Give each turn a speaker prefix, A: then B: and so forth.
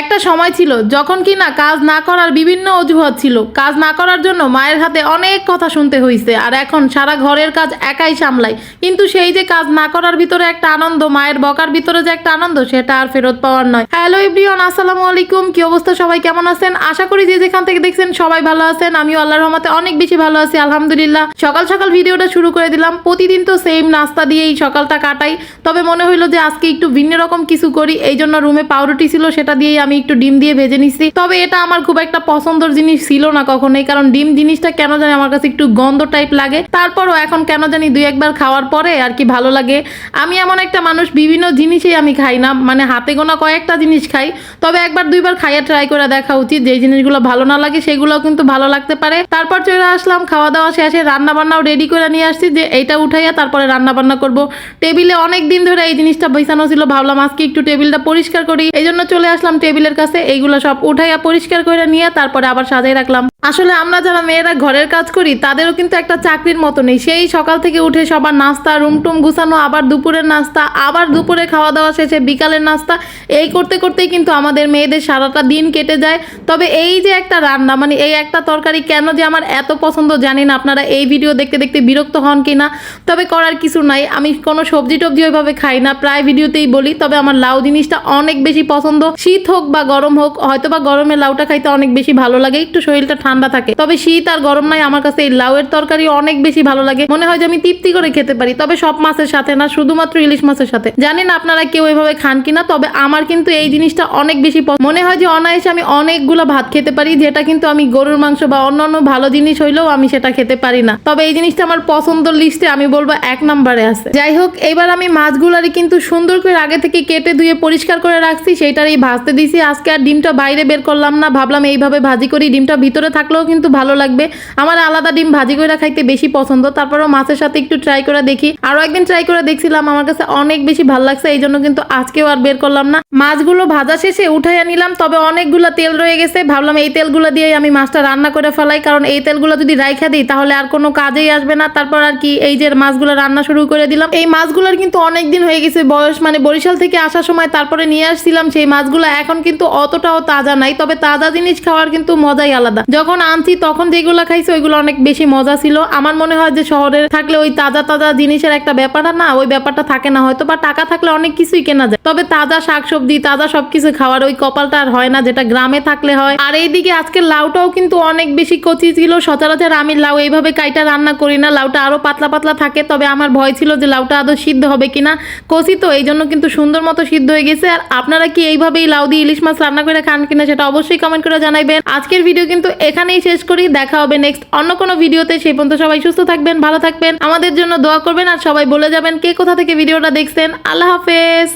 A: একটা সময় ছিল যখন কি না কাজ না করার বিভিন্ন অজুহাত ছিল। কাজ না করার জন্য মায়ের হাতে অনেক কথা শুনতে হয়েছে আর এখন সারা ঘরের কাজ একাই সামলাই কিন্তু সেই যে কাজ না করার ভিতরে একটা আনন্দ, মায়ের বকার ভিতরে যে একটা আনন্দ, সেটা আর ফেরত পাওয়ার নয়। হ্যালো এভরিওয়ান আসসালামু আলাইকুম। কি অবস্থা সবাই? কেমন আছেন? আশা করি যে যেখান থেকে দেখছেন সবাই ভালো আছেন। আমিও আল্লাহর রহমতে অনেক বেশি ভালো আছি, আলহামদুলিল্লাহ। সকাল সকাল ভিডিওটা শুরু করে দিলাম। প্রতিদিন তো সেম নাস্তা দিয়েই সকালটা কাটাই। তবে মনে হইল যে আজকে একটু ভিন্ন রকম কিছু করি এই জন্য রুমে পাউরুটি ছিল, সেটা দিয়েই আমি একটু ডিম দিয়ে ভেজে নিছি। তবে এটা আমার খুব একটা পছন্দের জিনিস ছিল না কখনোই, কারণ ডিম জিনিসটা কেন জানি আমার কাছে একটু গন্ধ টাইপ লাগে। তারপরও এখন কেন জানি দুই একবার খাওয়ার পরে আর কি ভালো লাগে। আমি এমন একটা মানুষ, বিভিন্ন জিনিসই আমি খাই না মানে হাতে গোনা কয়েকটা জিনিস খাই। তবে একবার দুইবার খাইয়া ট্রাই করে দেখা উচিত, যেই জিনিসগুলো ভালো না লাগে সেগুলো কিন্তু ভালো লাগতে পারে। তারপর চলে আসলাম, খাওয়া দাওয়া শেষে রান্না বান্নাও রেডি করে নিয়ে আসছি, যে এইটা উঠাইয়া তারপরে রান্না বান্না করব টেবিলে অনেক দিন ধরে এই জিনিসটা বৈছানো ছিল, ভাবলাম আজকে একটু টেবিলটা পরিষ্কার করি। এই জন্য চলে আসলাম টেবিলের কাছে এইগুলো সব উঠাইয়া পরিষ্কার করে নিয়ে তারপরে আবার সাজাই রাখলাম। আসলে আমরা যারা মেয়েরা ঘরের কাজ করি, তাদেরও কিন্তু একটা চাকরির মতো নেই। সেই সকাল থেকে উঠে সবার নাস্তা রুম টুম গুছানো, আবার দুপুরের নাস্তা, আবার দুপুরে খাওয়া দাওয়া শেষে বিকালের নাস্তা। এই করতে করতেই কিন্তু আমাদের মেয়েদের সারাটা দিন কেটে যায়। তবে এই যে একটা রান্না মানে এই একটা তরকারি কেন যে আমার এত পছন্দ জানি না আপনারা, এই ভিডিও দেখতে দেখতে বিরক্ত হন কি না তবে করার কিছু নাই। আমি কোনো সবজি টবজি ওইভাবে খাই না। প্রায় ভিডিওতেই বলি, তবে আমার লাউ জিনিসটা অনেক বেশি পছন্দ। শীত হোক বা গরম হোক হয়তো বা গরমে লাউটা খাইতে অনেক বেশি ভালো লাগে, একটু শরীরটা ঠান্ডা থাকে। তবে শীত আর গরম নাই, আমার কাছে এই লাউয়ের তরকারি অনেক বেশি ভালো লাগে। মনে হয় যে আমি তৃপ্তি করে খেতে পারি, তবে সব মাছের সাথে না, শুধুমাত্র ইলিশ মাছের সাথে। জানি না আপনারা কেউ এভাবে খান কিনা, তবে আমার কিন্তু এই জিনিসটা অনেক বেশি পছন্দ। মনে হয় যে অনায়াসে আমি অনেকগুলো ভাত খেতে পারি, যেটা কিন্তু আমি গরুর মাংস বা অন্যান্য ভালো জিনিস হইলেও আমি সেটা খেতে পারি না। তবে এই জিনিসটা আমার পছন্দের লিস্টে আমি বলব এক নম্বরে আছে। যাই হোক, এবার আমি মাছগুলারই কিন্তু সুন্দর করে আগে থেকে কেটে ধুয়ে পরিষ্কার করে রাখছি, সেইটারই ভাজতে দিছি আজকে আর ডিমটা বাইরে বের করলাম না। ভাবলাম এইভাবে ভাজি করি। ডিমটা ভিতরে থাকলেও কিন্তু ভালো লাগবে। আমার আলাদা ডিম ভাজি করে খাইতে বেশি পছন্দ। তারপরেও মাছের সাথে একটু ট্রাই করে দেখি। আরও একদিন ট্রাই করে দেখছিলাম। আমার কাছে অনেক বেশি ভালো লাগছে। এই জন্য কিন্তু আজকেও আর বের করলাম না। মাছগুলো ভাজা শেষে উঠাইয়া নিলাম। তবে অনেকগুলো তেল রয়ে গেছে। ভাবলাম এই তেলগুলো দিয়ে আমি মাছটা রান্না করে ফেলাই। কারণ এই তেলগুলো যদি রাইখা দিই, তাহলে আর কোনো কাজেই আসবে না। তারপর আর কি এই যে মাছগুলো রান্না শুরু করে দিলাম। এই মাছগুলোর কিন্তু অনেক দিন হয়ে গেছে বয়স। মানে বরিশাল থেকে আসার সময় তারপরে নিয়ে আসছিলাম। সেই মাছগুলো এখন কিন্তু অতটাও তাজা নাই, তবে তাজা জিনিস খাওয়ার কিন্তু মজাই আলাদা। যখন আনছি, তখন যেগুলো খাইছি, ওইগুলো অনেক বেশি মজা ছিল। আমার মনে হয় যে শহরে থাকলে ওই তাজা তাজা জিনিসের একটা ব্যাপারটা না, ওই ব্যাপারটা থাকে না হয়তো, বা টাকা থাকলে অনেক কিছুই কেনা যায়। তবে তাজা শাকসবজি, তাজা সবকিছু খাওয়ার ওই কপালটা আর হয় না, যেটা গ্রামে থাকলে হয়। আর এইদিকে আজকে লাউটাও কিন্তু অনেক বেশি কচি ছিল। সচরাচর আমি লাউ এইভাবে কাইটা রান্না করি না, লাউটা আরও পাতলা পাতলা থাকে, তবে আমার ভয় ছিল যে লাউটা আদৌ সিদ্ধ হবে কিনা। কচি তো এই জন্য কিন্তু সুন্দর মতো সিদ্ধ হয়ে গেছে। আর আপনারা কি এইভাবেই লাউ দিয়ে ইলিশ মাছ রান্না করে খান কিনা সেটা অবশ্যই কমেন্ট করে জানাবেন আজকের ভিডিও কিন্তু এখানেই শেষ করি। দেখা হবে নেক্সট অন্য কোনো ভিডিওতে সেই পর্যন্ত সবাই সুস্থ থাকবেন, ভালো থাকবেন। আমাদের জন্য দোয়া করবেন আর সবাই বলে যাবেন কে কোথা থেকে ভিডিওটা দেখছেন। আল্লাহ হাফেজ।